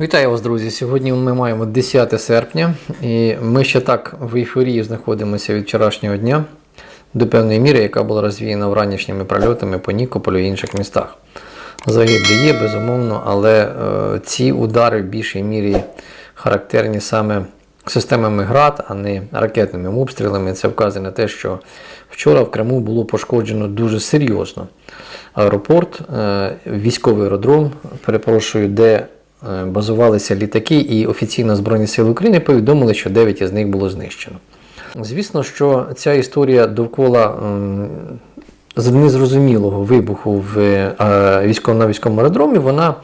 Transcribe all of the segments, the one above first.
Вітаю вас, друзі! Сьогодні ми маємо 10 серпня, і ми ще так в ейфорії знаходимося від вчорашнього дня до певної міри, яка була розвіяна вранішніми прольотами по Нікополю і інших містах. Загиблі є, безумовно, але е, ці удари в більшій мірі характерні саме системами ГРАД, а не ракетними обстрілами. Це вказує на те, що вчора в Криму було пошкоджено дуже серйозно аеропорт, е, військовий аеродром, перепрошую, де базувалися літаки, і офіційно Збройні Сили України повідомили, що 9 із них було знищено. Звісно, що ця історія довкола з незрозумілого вибуху в е, військово на військовому аеродромі, вона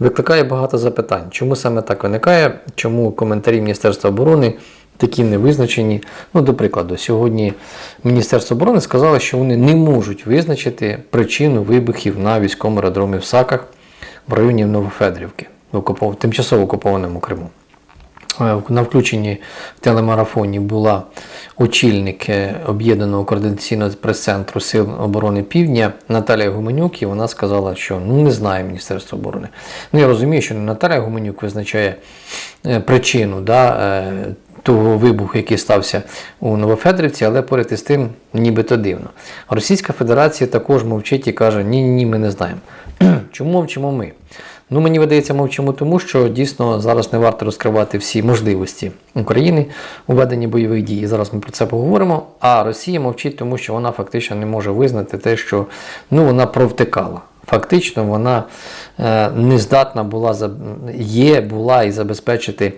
викликає багато запитань. Чому саме так виникає? Чому коментарі Міністерства оборони такі невизначені? Ну, до прикладу, сьогодні Міністерство оборони сказало, що вони не можуть визначити причину вибухів на військовому аеродромі в Саках в районі Новофедрівки, в тимчасово окупованому Криму. Е, На включенні в телемарафоні була очільник е, об'єднаного координаційного прес-центру Сил оборони Півдня Наталія Гуменюк, і вона сказала, що ну не знає Міністерство оборони. Ну я розумію, що Наталія Гуменюк визначає е, причину да, того вибуху, який стався у Новофедрівці, але поряд із тим нібито дивно. Російська Федерація також мовчить і каже: ні, ні, ми не знаємо. Чому мовчимо ми? Ну, мені видається, мовчимо тому, що дійсно зараз не варто розкривати всі можливості України у веденні бойових дій. Зараз ми про це поговоримо. А Росія мовчить, тому що вона фактично не може визнати те, що ну, вона провтикала. Фактично, вона е, не здатна була є, була і забезпечити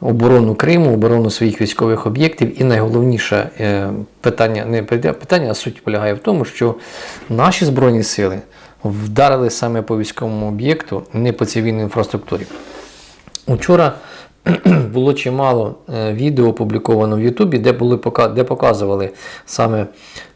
оборону Криму, оборону своїх військових об'єктів. І найголовніше е, питання, не питання, а суть полягає в тому, що наші збройні сили вдарили саме по військовому об'єкту, не по цивільній інфраструктурі. Учора було чимало е, відео опубліковано в Ютубі, де, були, де показували саме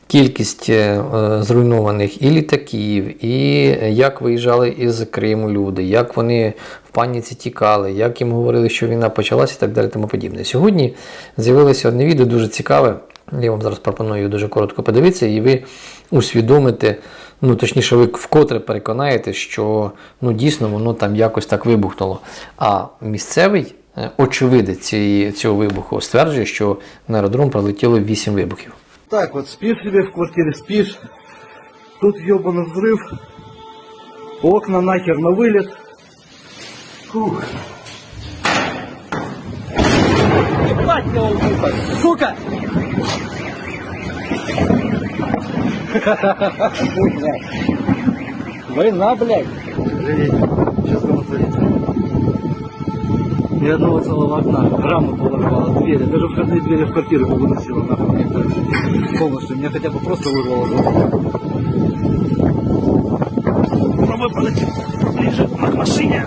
кількість е, е, зруйнованих і літаків, і як виїжджали із Криму люди, як вони в паніці тікали, як їм говорили, що війна почалася і так далі. Тому подібне. Сьогодні з'явилося одне відео дуже цікаве. Я вам зараз пропоную дуже коротко подивитися, і ви усвідомите, ну точніше, ви вкотре переконаєте, що ну дійсно воно там якось так вибухнуло. А місцевий е, очевидець цієї- цього вибуху стверджує, що на аеродром пролетіло 8 вибухів. Так вот, спишь себе в квартире, спишь. Тут ебаный взрыв. Окна нахер на вылет. Фух. Ебать я убита, сука! Блядь. Война, блядь. Сейчас что творится. Ни одного целого окна. Раму подорвало, двери. Даже входные двери в квартиру повыносило нахуй. Полностью. Меня хотя бы просто вырвало. Попробуй подойти ближе к машине.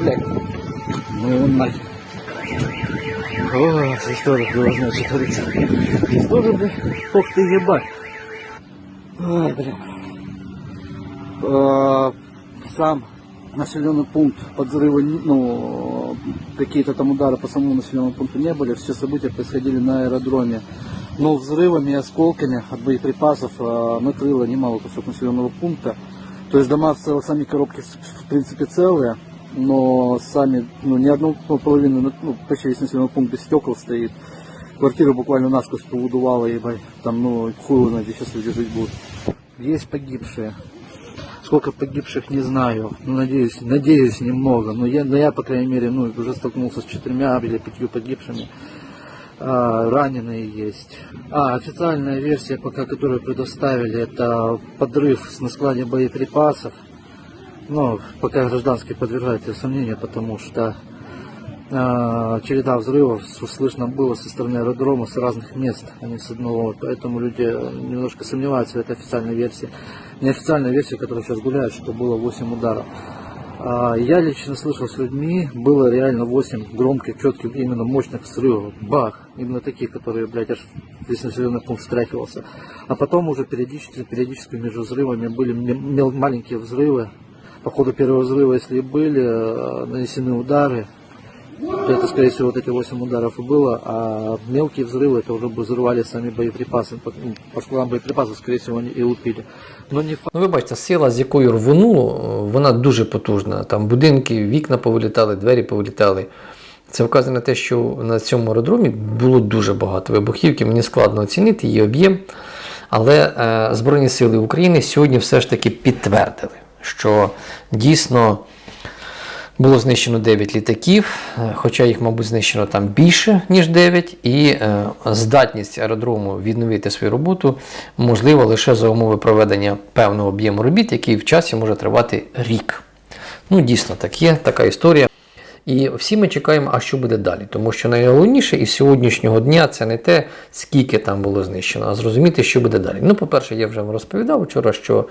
Блядь. Ну его нахер. О, знать, что творится. Здесь тоже, блядь, ох ты ебать. Блядь. Э, сам населенный пункт под взрывы, ну, какие-то там удары по самому населенному пункту не были, все события происходили на аэродроме. Но взрывами и осколками от боеприпасов э, накрыло немало кусок населенного пункта. То есть дома в целом, сами коробки в принципе целые, но сами, ну, ни одну половину, ну, почти весь населенный пункт без стекол стоит. Квартира буквально насквозь повыдувала, ебать, там, ну, хуй знает, сейчас люди жить будут. Есть погибшие. Сколько погибших, не знаю. Ну, надеюсь, надеюсь, немного. Но я, но я, по крайней мере, ну, уже столкнулся с четырьмя или пятью погибшими. А, раненые есть. А, официальная версия, пока которую предоставили, это подрыв на складе боеприпасов. Ну, пока гражданский подвергается сомнению, потому что а, череда взрывов слышно было со стороны аэродрома с разных мест, а не с одного. Поэтому люди немножко сомневаются в этой официальной версии. Неофициальная версия, которая сейчас гуляет, что было 8 ударов. А, Я лично слышал с людьми, было реально 8 громких, четких, именно мощных взрывов. Бах! Именно таких, которые, блядь, аж весь населенный пункт встряхивался. А потом уже периодически, периодически между взрывами были маленькие взрывы. По ходу первого взрыва, если и были э, нанесены удары, Это, скорее всего, вот эти 8 ударов и было, а мелкие взрывы, это уже бы взрывали сами боеприпасы. По, ну, по складам боеприпасов, скорее всего, они и лупили. Но не факт. Ну, ви бачите, сила, з якою рвонуло, вона дуже потужна. Там будинки, вікна повилітали, двері повилітали. Це вказує на те, що на цьому аеродромі було дуже багато вибухівки. Мені складно оцінити її об'єм. Але е, Збройні Сили України сьогодні все ж таки підтвердили, що дійсно було знищено 9 літаків, е, хоча їх, мабуть, знищено там більше, ніж 9, і е, здатність аеродрому відновити свою роботу можлива лише за умови проведення певного об'єму робіт, який в часі може тривати рік. Ну, дійсно, так є, така історія. І всі ми чекаємо, а що буде далі. Тому що найголовніше із сьогоднішнього дня це не те, скільки там було знищено, а зрозуміти, що буде далі. Ну, по-перше, я вже вам розповідав вчора, що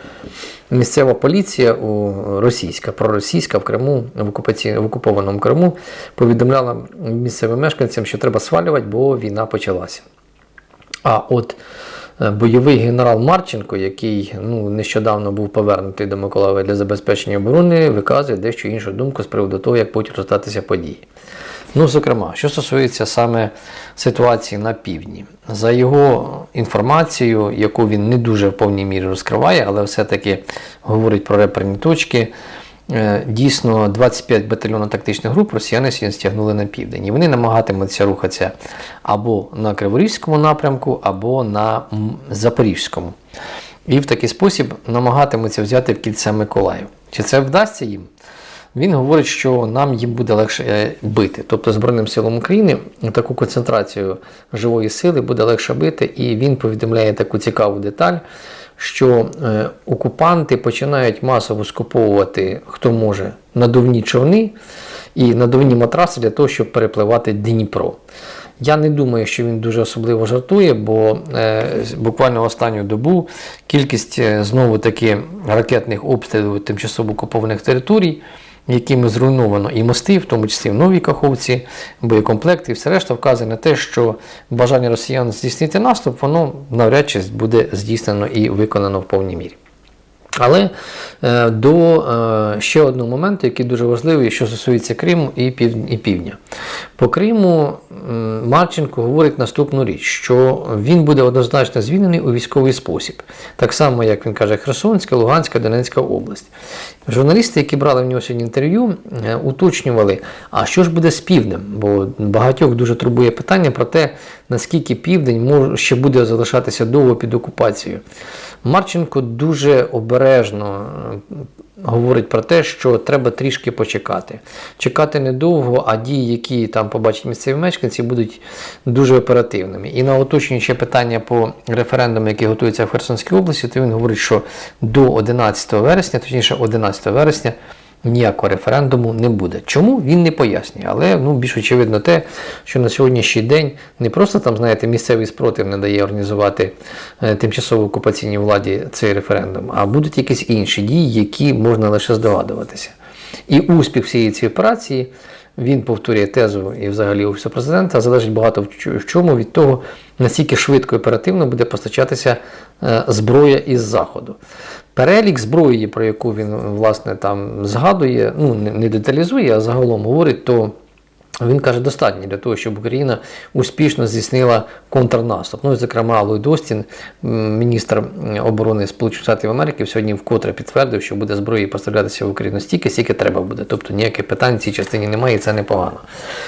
місцева поліція у російська, проросійська в Криму, в, окупації, в окупованому Криму, повідомляла місцевим мешканцям, що треба свалювати, бо війна почалася. А от бойовий генерал Марченко, який ну, нещодавно був повернутий до Миколаєва для забезпечення оборони, виказує дещо іншу думку з приводу того, як будуть розгортатися події. Ну, зокрема, що стосується саме ситуації на півдні, за його інформацією, яку він не дуже в повній мірі розкриває, але все-таки говорить про реперні точки. Е, Дійсно, 25 батальйонів тактичних груп росіяни стягнули на південь. І вони намагатимуться рухатися або на Криворізькому напрямку, або на Запорізькому. І в такий спосіб намагатимуться взяти в кільце Миколаїв. Чи це вдасться їм? Він говорить, що нам їм буде легше е, бити. Тобто Збройним силам України таку концентрацію живої сили буде легше бити, і він повідомляє таку цікаву деталь, що е, окупанти починають масово скуповувати, хто може, надувні човни і надувні матраси для того, щоб перепливати Дніпро. Я не думаю, що він дуже особливо жартує, бо е, буквально останню добу кількість е, знову таки ракетних обстрілів тимчасово окупованих територій, якими зруйновано і мости, в тому числі в Новій Каховці, боєкомплекти і все решта вказує на те, що бажання росіян здійснити наступ, воно навряд чи буде здійснено і виконано в повній мірі. Але е, до е, ще одного моменту, який дуже важливий, що стосується Криму і, пів, і півдня. По Криму Марченко говорить наступну річ, що він буде однозначно звільнений у військовий спосіб, так само, як він каже, Херсонська, Луганська, Донецька область. Журналісти, які брали в нього сьогодні інтерв'ю, е, уточнювали, а що ж буде з півднем? Бо багатьох дуже турбує питання про те, наскільки південь може ще буде залишатися довго під окупацією. Марченко дуже обережно е, говорить про те, що треба трішки почекати. Чекати недовго, а дії, які там побачать місцеві мешканці, будуть дуже оперативними. І на уточнююче питання по референдуму, який готується в Херсонській області, то він говорить, що до 11 вересня, точніше 11 вересня, ніякого референдуму не буде. Чому він не пояснює, але ну, більш очевидно те, що на сьогоднішній день не просто там, знаєте, місцевий спротив не дає організувати е, тимчасово окупаційній владі цей референдум, а будуть якісь інші дії, які можна лише здогадуватися. І успіх всієї цієї операції. Він повторює тезу і взагалі офісу президента, залежить багато в чому від того, наскільки швидко і оперативно буде постачатися е, зброя із заходу. Перелік зброї, про яку він власне там згадує, ну не деталізує, а загалом говорить, то він каже, достатньо для того, щоб Україна успішно здійснила контрнаступ. Ну, зокрема, Ллойд Остін, міністр оборони Сполучених Штатів Америки, сьогодні вкотре підтвердив, що буде зброї поставлятися в Україну стільки, скільки треба буде. Тобто ніяких питань в цій частині немає, і це непогано.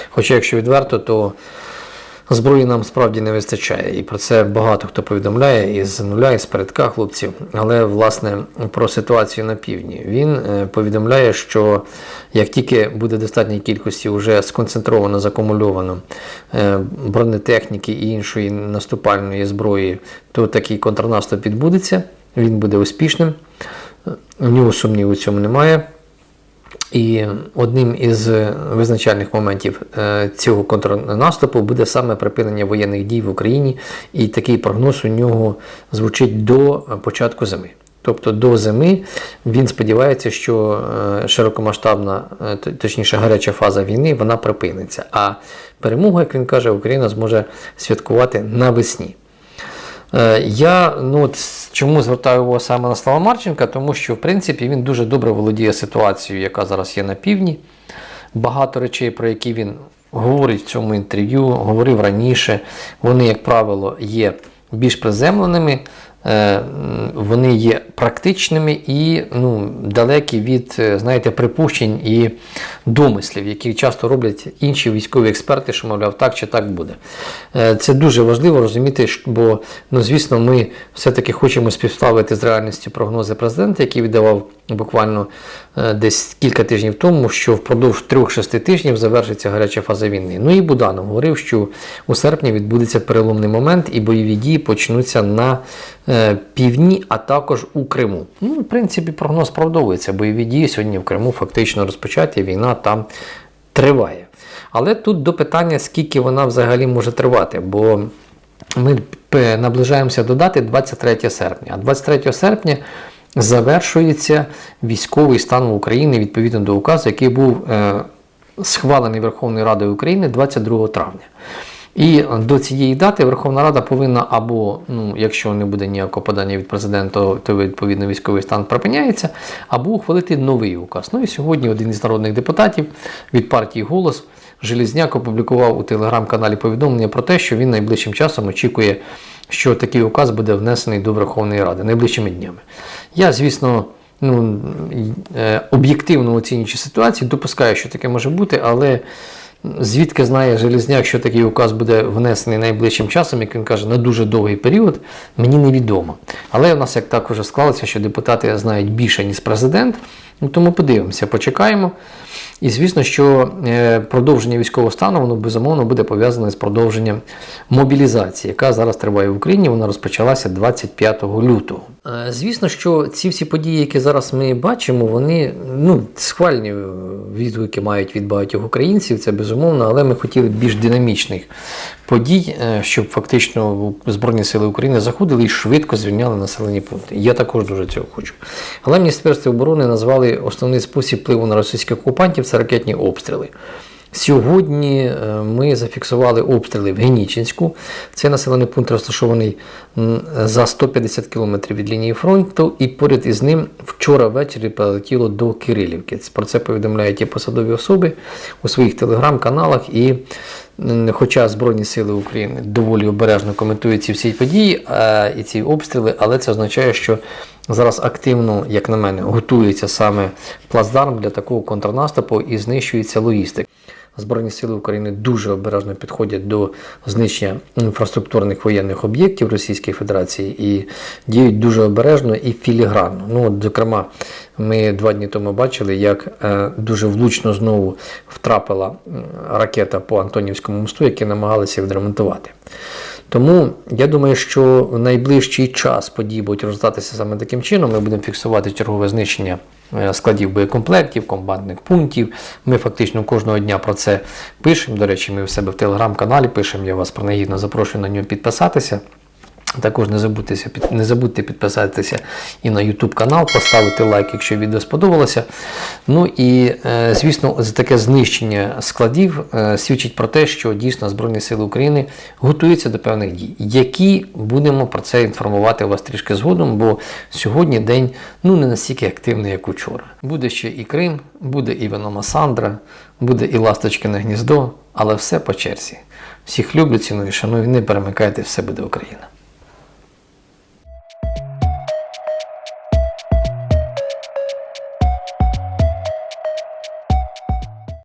Хоча, якщо відверто, то Зброї нам справді не вистачає, і про це багато хто повідомляє із нуля, із передка хлопців. Але власне про ситуацію на півдні він е, повідомляє, що як тільки буде достатній кількості вже сконцентровано, закумульовано е, бронетехніки і іншої наступальної зброї, то такий контрнаступ відбудеться. Він буде успішним. У нього сумніву у цьому немає. І одним із визначальних моментів е, цього контрнаступу буде саме припинення воєнних дій в Україні, і такий прогноз у нього звучить до початку зими. Тобто до зими він сподівається, що е, широкомасштабна, е, точніше гаряча фаза війни, вона припиниться. А перемогу, як він каже, Україна зможе святкувати навесні. Е, Я ну, от чому звертаю увагу саме на слова Марченка, тому що в принципі він дуже добре володіє ситуацією, яка зараз є на півдні. Багато речей, про які він говорить в цьому інтерв'ю, говорив раніше, вони, як правило, є більш приземленими, вони є практичними і ну, далекі від, е, знаєте, припущень і домислів, які часто роблять інші військові експерти, що, мовляв, так чи так буде. Е, Це дуже важливо розуміти, бо, ну, звісно, ми все-таки хочемо співставити з реальністю прогнози президента, який віддавав буквально е, десь кілька тижнів тому, що впродовж 3-6 тижнів завершиться гаряча фаза війни. Ну і Буданов говорив, що у серпні відбудеться переломний момент, і бойові дії почнуться на е, півдні, а також у Криму. Ну, в принципі, прогноз справдовується. Бойові дії сьогодні в Криму фактично розпочаті, війна там триває. Але тут до питання, скільки вона взагалі може тривати, бо ми наближаємося до дати 23 серпня. А 23 серпня завершується військовий стан в Україні відповідно до указу, який був е, схвалений Верховною Радою України 22 травня. І до цієї дати Верховна Рада повинна або, ну, якщо не буде ніякого подання від президента, то відповідно військовий стан припиняється, або ухвалити новий указ. Ну і сьогодні один із народних депутатів від партії Голос Желізняк опублікував у телеграм-каналі повідомлення про те, що він найближчим часом очікує, що такий указ буде внесений до Верховної Ради найближчими днями. Я, звісно, ну, е, об'єктивно оцінюючи ситуацію, допускаю, що таке може бути, але звідки знає Железняк, що такий указ буде внесений найближчим часом, як він каже, на дуже довгий період, мені невідомо. Але в нас як так уже склалося, що депутати знають більше, ніж президент. Ну, тому подивимося, почекаємо. І звісно, що е, продовження військового стану воно безумовно буде пов'язане з продовженням мобілізації, яка зараз триває в Україні. Вона розпочалася 25 лютого. Е, Звісно, що ці всі події, які зараз ми бачимо, вони ну, схвальні відгуки мають від багатьох українців, це безумовно, але ми хотіли більш динамічних подій, е, щоб фактично Збройні Сили України заходили і швидко звільняли населені пункти. Я також дуже цього хочу. Але Міністерство оборони назвали основний спосіб впливу на російських окупантів це ракетні обстріли. Сьогодні е, ми зафіксували обстріли в Генічинську. Цей населений пункт розташований за 150 кілометрів від лінії фронту, і поряд із ним вчора ввечері прилетіло до Кирилівки. Про це повідомляють і посадові особи у своїх телеграм-каналах. І хоча Збройні Сили України доволі обережно коментують ці всі події е, і ці обстріли, але це означає, що зараз активно, як на мене, готується саме плацдарм для такого контрнаступу і знищується логістика. Збройні сили України дуже обережно підходять до знищення інфраструктурних воєнних об'єктів Російської Федерації і діють дуже обережно і філігранно. Ну, от, зокрема, ми два дні тому бачили, як е, дуже влучно знову втрапила ракета по Антонівському мосту, які намагалися відремонтувати. Тому я думаю, що в найближчий час події будуть розгортатися саме таким чином. Ми будемо фіксувати чергове знищення складів боєкомплектів, комбатних пунктів. Ми фактично кожного дня про це пишемо. До речі, ми в себе в телеграм-каналі пишемо. Я вас принагідно запрошую на нього підписатися. Також не забудьте, не забудьте підписатися і на YouTube канал, поставити лайк, якщо відео сподобалося. Ну і, е, звісно, таке знищення складів е, свідчить про те, що дійсно Збройні Сили України готуються до певних дій, які будемо про це інформувати вас трішки згодом, бо сьогодні день ну не настільки активний, як учора. Буде ще і Крим, буде і Веномасандра, буде і Ласточкине гніздо, але все по черзі. Всіх люблю, ціную, шаную, не перемикайте, все буде Україна.